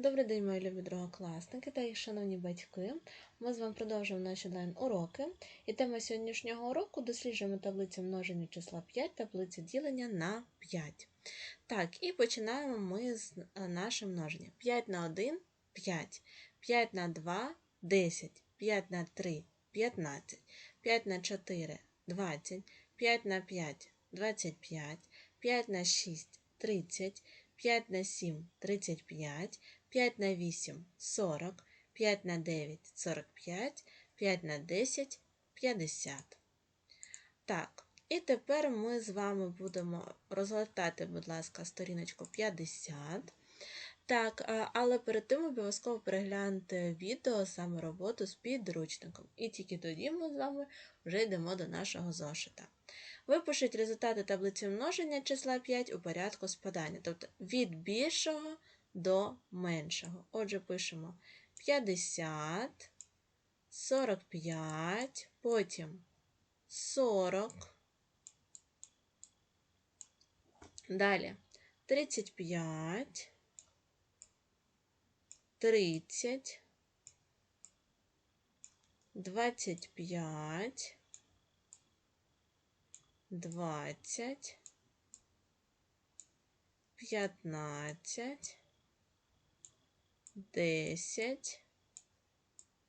Добрий день, мої любі другокласники та їх шановні батьки. Ми з вами продовжуємо наші онлайн-уроки. І тема сьогоднішнього уроку досліджуємо таблицю множення числа 5, таблицю ділення на 5. Так, і починаємо ми з е, нашим множенням. 5 на 1 5, 5 на 2 10, 5 на 3 15, 5 на 4 20, 5 на 5 25, 5 на 6 30, 5 на 7 35, 5 на 8 40, 5 на 9 45, 5 на 10 50. Так, і тепер ми з вами будемо розгортати, будь ласка, сторіночку 50. Так, але перед тим обов'язково перегляньте відео, саме роботу з підручником. І тільки тоді ми з вами вже йдемо до нашого зошита. Випишіть результати таблиці множення числа 5 у порядку спадання, тобто від більшого до меншого. Отже, пишемо 50, 45, потім 40. Далі 35, 30, 25, 20, 15, 10,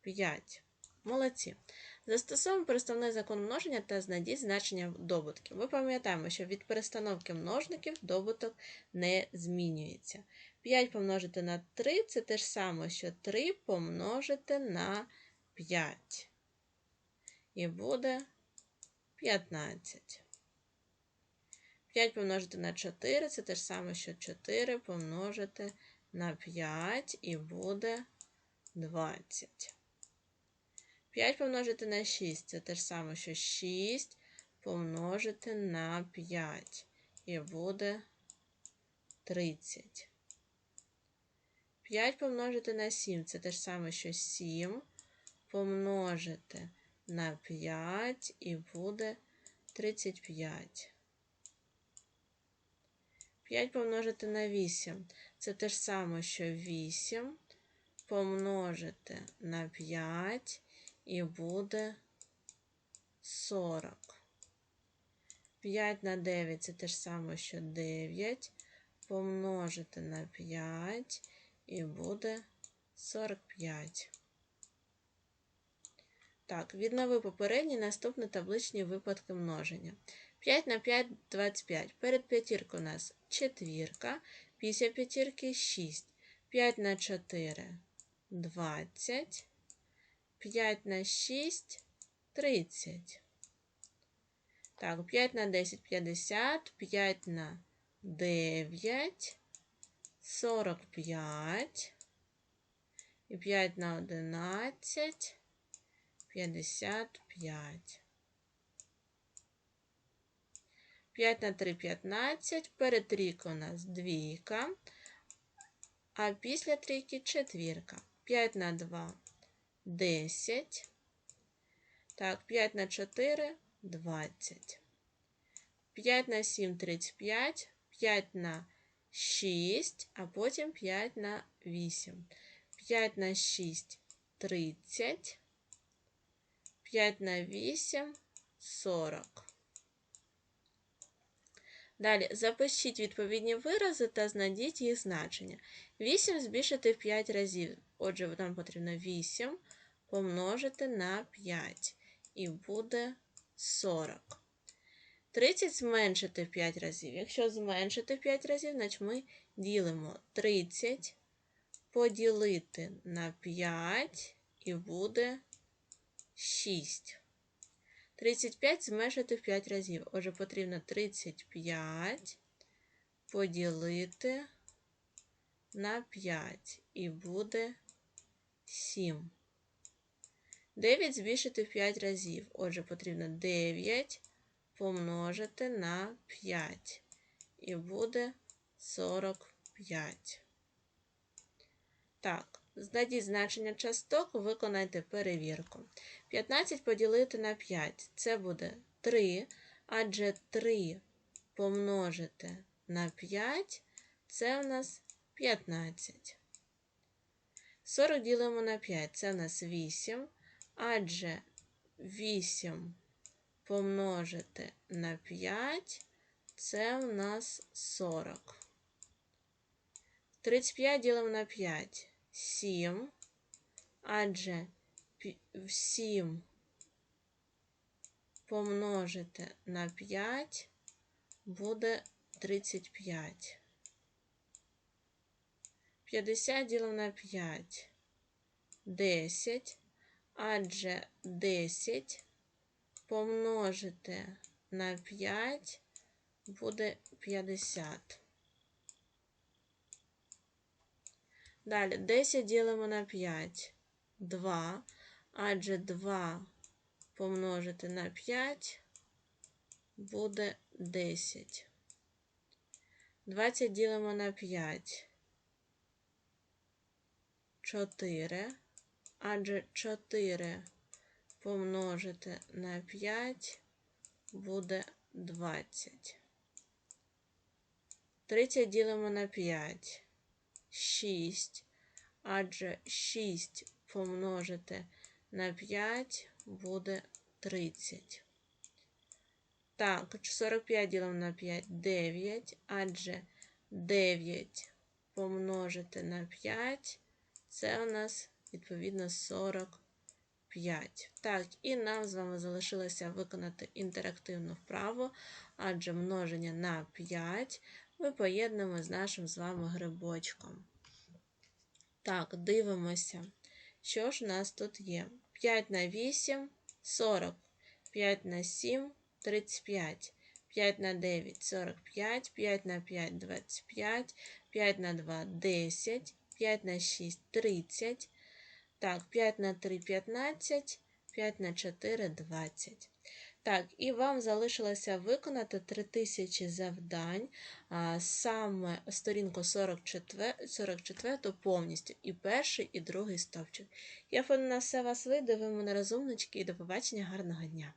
5. Молодці. Застосовуємо переставний закон множення та знайдіть значення добутків. Ми пам'ятаємо, що від перестановки множників добуток не змінюється. 5 помножити на 3 це те ж саме, що 3 помножити на 5. І буде 15. 5 помножити на 4 це те ж саме, що 4 помножити на 5 і буде 20. 5 помножити на 6 це те ж саме, що 6 помножити на 5 і буде 30. 5 помножити на 7 це те ж саме, що 7 помножити на 5 і буде 35. 5 помножити на 8 це те ж саме, що 8 помножити на 5 і буде 40. 5 на 9 це те ж саме, що 9 помножити на 5 і буде 45. Так, віднови попередні наступні табличні випадки множення. 5 на 5 25. Перед п'ятіркою у нас четвірка, після п'ятірки 6. 5 на 4 20. 5 на 6 30. Так, 5 на 10 50, 5 на 9 45. І 5 на 11 55. 5 на 3 15. Перед трійкою у нас двійка, а після трійки четвірка. 5 на 2 10. Так, 5 на 4 20. 5 на 7 35, 5 на 6, а потім 5 на 8. 5 на 6 30. 5 на 8 40. Далі запишіть відповідні вирази та знайдіть їх значення. 8 збільшити в 5 разів. Отже, нам потрібно 8 помножити на 5. І буде 40. 30 зменшити в 5 разів. Якщо зменшити в 5 разів, значить ми ділимо 30 поділити на 5 і буде 6. 35 зменшити в 5 разів. Отже, потрібно 35 поділити на 5 і буде 7. 9 збільшити в 5 разів. Отже, потрібно 9 помножити на 5. І буде 45. Так. Знайдіть значення часток, виконайте перевірку. 15 поділити на 5 це буде 3, адже 3 помножити на 5 це у нас 15. 40 ділимо на 5, це в нас 8, адже 8 помножити на 5, це в нас 40. 35 ділимо на 5, 7, адже 7 помножити на 5 буде 35. 50 ділимо на 5 10, адже 10 помножити на 5 буде 50. Далі 10 ділимо на 5 2, адже 2 помножити на 5 буде 10. 20 ділимо на 5 4, адже 4 помножити на 5 буде 20. 30 ділимо на 5 6, адже 6 помножити на 5 буде 30. Так, 45 ділимо на 5 9, адже 9 помножити на 5 це у нас, відповідно, 45. Так, і нам з вами залишилося виконати інтерактивну вправу, адже множення на 5 ми поєднуємо з нашим з вами грибочком. Так, дивимося, що ж у нас тут є. 5 на 8 40, 5 на 7 35, 5 на 9 45, 5 на 5 25, 5 на 2 10, 5 на 6 30. Так, 5 на 3 15, 5 на 4 20. Так, і вам залишилося виконати 3000 завдань, а, саме сторінку 44, 44 повністю, і перший, і другий стовпчик. Я на все вас вийду, ви мене розумнички, і до побачення, гарного дня!